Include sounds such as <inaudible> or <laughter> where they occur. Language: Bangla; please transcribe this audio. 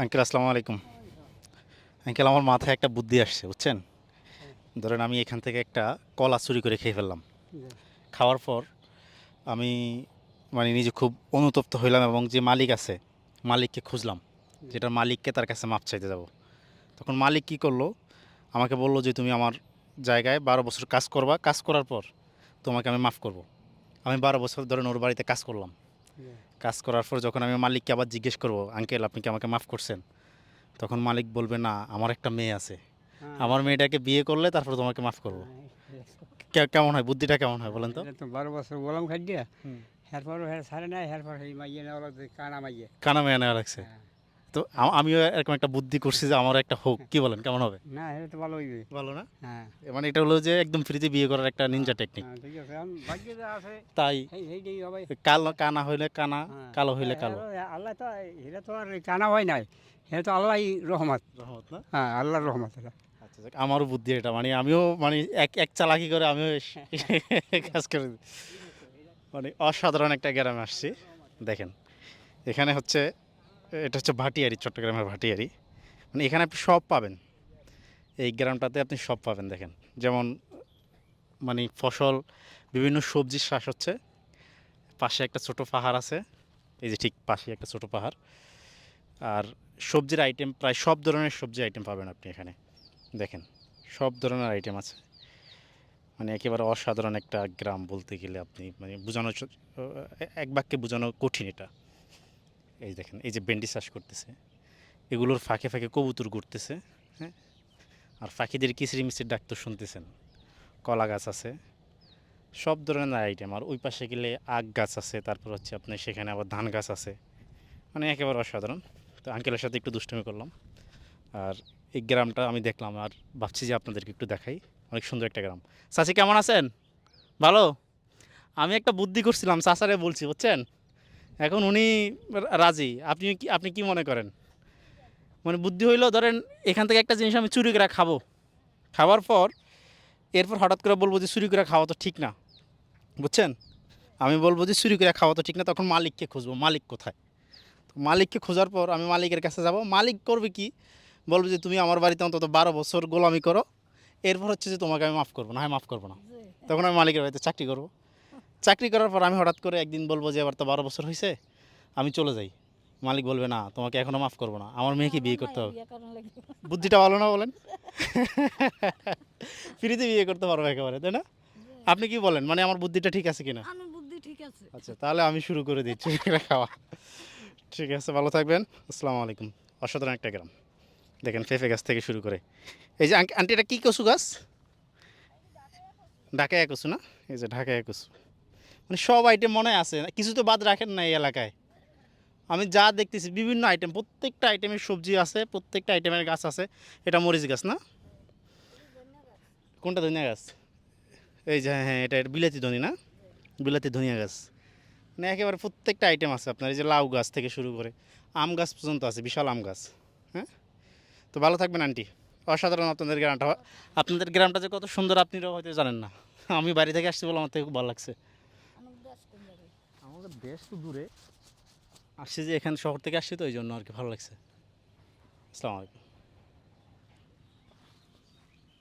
আঙ্কেল, আসসালামু আলাইকুম। আঙ্কেল, আমার মাথায় একটা বুদ্ধি আসছে, বুঝছেন? ধরেন আমি এখান থেকে একটা কলা চুরি করে খেয়ে ফেললাম। খাওয়ার পর আমি মানে নিজে খুব অনুতপ্ত হইলাম এবং যে মালিক আছে, মালিককে খুঁজলাম, যেটার মালিককে তার কাছে মাপ চাইতে যাব। তখন মালিক কি করল? আমাকে বলল যে, তুমি আমার জায়গায় বারো বছর কাজ করবা। কাজ করার পর তোমাকে আমি মাফ করব। আমি বারো বছর ধরেন ওর বাড়িতে কাজ করলাম। কাজ করার পর যখন আমি মালিককে আবার জিজ্ঞেস করব আঙ্কেল আপনি কি আমাকে মাফ করছেন? তখন মালিক বলবে না আমার একটা মেয়ে আছে। আমার মেয়েটাকে বিয়ে করলে তারপর তোমাকে মাফ করব। কেমন হয়? বুদ্ধিটা কেমন হয় বলেন তো? বারো বছর গোলাম খাদ্য হ্যাঁ হ্যাঁ হের সারে নাই হ্যাঁ সেই মাইয়ে নেওয়া লাগছে কানা মাইয়ে। কানা মেয়ে নেওয়া লাগছে। হ্যাঁ। তো আ- আমিও এরকম একটা বুদ্ধি করছি যে আমার একটা হোক। কি বলেন কেমন হবে? না এটা তো ভালো হইবে। ভালো না? হ্যাঁ। মানে এটা হলো যে একদম ফ্রিতে বিয়ে করার একটা নিনজা টেকনিক হ্যাঁ, ঠিক আছে আমি ভাগ্যে যা আছে তাই। সেই সেইটাই হবে। কালো কানা হইলে কানা হ্যাঁ। কালো হইলে হ্যাঁ, কালো হ্যাঁ, আল্লাহ তো এটা তো আর কানা হয় নাই। এটা তো আল্লাহ রহমত। রহমত না? হ্যাঁ আল্লাহর রহমত এটা আচ্ছা যাক, আমারও বুদ্ধি এটা। মানে আমিও মানে এক এক চালাকি করে আমিও <laughs> কাজ করে দিই। মানে অসাধারণ একটা গ্রামে আসছি। দেখেন এখানে হচ্ছে এটা হচ্ছে ভাটিয়ারি, চট্টগ্রামের ভাটিয়ারি। মানে এখানে আপনি সব পাবেন। এই গ্রামটাতে আপনি সব পাবেন, দেখেন। যেমন মানে ফসল, বিভিন্ন সবজির চাষ হচ্ছে। পাশে একটা ছোট পাহাড় আছে। এই যে ঠিক পাশে একটা ছোট পাহাড়। আর সবজির আইটেম প্রায় সব ধরনের সবজি আইটেম পাবেন আপনি এখানে। দেখেন, সব ধরনের আইটেম আছে। মানে একেবারে অসাধারণ একটা গ্রাম বলতে গেলে আপনি মানে বোঝানো এক বাক্যে বোঝানো কঠিন এটা। এই দেখেন, এই যে বেন্ডি চাষ করতেছে, এগুলোর ফাঁকে ফাঁকে কবুতর ঘুরতেছে হ্যাঁ? আর ফাঁকিদের কিচড়ি মিচড়ি ডাক তো শুনতেছেন, কলা গাছ আছে, সব ধরনের আইটেম আর ওই পাশে গেলে আখ গাছ আছে, তারপর হচ্ছে আপনার সেখানে আবার ধান গাছ আছে মানে একেবারে অসাধারণ। তো আঙ্কেলের সাথে একটু দুষ্টুমি করলাম, আর এই গ্রামটা আমি দেখলাম, আর ভাবছি যে আপনাদেরকে একটু দেখাই, অনেক সুন্দর একটা গ্রাম। চাচি কেমন আছেন? ভালো? আমি একটা বুদ্ধি করছিলাম, চাচারে বলছি, বুঝছেন? এখন উনি রাজি। আপনি কি আপনি কি মনে করেন? মানে বুদ্ধি হইল ধরেন এখান থেকে একটা জিনিস আমি চুরি করে খাব। খাওয়ার পর এরপর হঠাৎ করে বলব যে চুরি করে খাওয়া তো ঠিক না। বুঝছেন? আমি বলব যে চুরি করে খাওয়া তো ঠিক না তখন মালিককে খুঁজবো মালিক কোথায়? তো মালিককে খোঁজার পর আমি মালিকের কাছে যাব। মালিক করবে কি? বলবে যে তুমি আমার বাড়িতে অন্তত বারো বছর গোলামি করো। এরপর হচ্ছে যে তোমাকে আমি মাফ করব না হয় মাফ করব না। তখন আমি মালিকের বাড়িতে চাকরি করব। চাকরি করার পর আমি হঠাৎ করে একদিন বলব যে এবার তো বারো বছর হয়েছে আমি চলে যাই। মালিক বলবে না তোমাকে এখনও মাফ করব না। আমার মেয়েকে বিয়ে করতে হবে। বুদ্ধিটা ভালো না বলেন? <laughs> ফ্রিতে বিয়ে করতে পারব একেবারে তাই না? আপনি কি বলেন? মানে আমার বুদ্ধিটা ঠিক আছে কিনা? আচ্ছা তাহলে আমি শুরু করে দিচ্ছি খাওয়া। ঠিক আছে ভালো থাকবেন। আসসালামু আলাইকুম। অসাধারণ একটা গ্রাম। দেখেন ফেফে গাছ থেকে শুরু করে। এই যে আন্টি এটা কী কচু গাছ? ঢাকায় কচু না? এই যে ঢাকায় কচু। মানে সব আইটেম মনে আছে। কিছু তো বাদ রাখেন না এই এলাকায়। আমি যা দেখতেছি, বিভিন্ন আইটেম প্রত্যেকটা আইটেমের সবজি আছে, প্রত্যেকটা আইটেমের গাছ আছে। এটা মরিচ গাছ না? কোনটা ধনিয়া গাছ? এই যে হ্যাঁ এটা বিলাতি ধনি না? বিলাতি ধনিয়া গাছ। মানে একেবারে প্রত্যেকটা আইটেম আছে আপনার, এই যে লাউ গাছ থেকে শুরু করে। আম গাছ পর্যন্ত আছে, বিশাল আম গাছ হ্যাঁ? তো ভালো থাকবেন আন্টি। অসাধারণ আপনাদের গ্রামটা। আপনাদের গ্রামটা যে কত সুন্দর আপনিও হয়তো জানেন না। আমি বাড়ি থেকে আসছি বলে আমার থেকে খুব ভালো লাগছে আমার দেশ কোন জায়গায় আমাদের দেশ তো দূরে। আসছি যে এখানে শহর থেকে আসছি তো ওই জন্য আর কি ভালো লাগছে। আসসালামু আলাইকুম।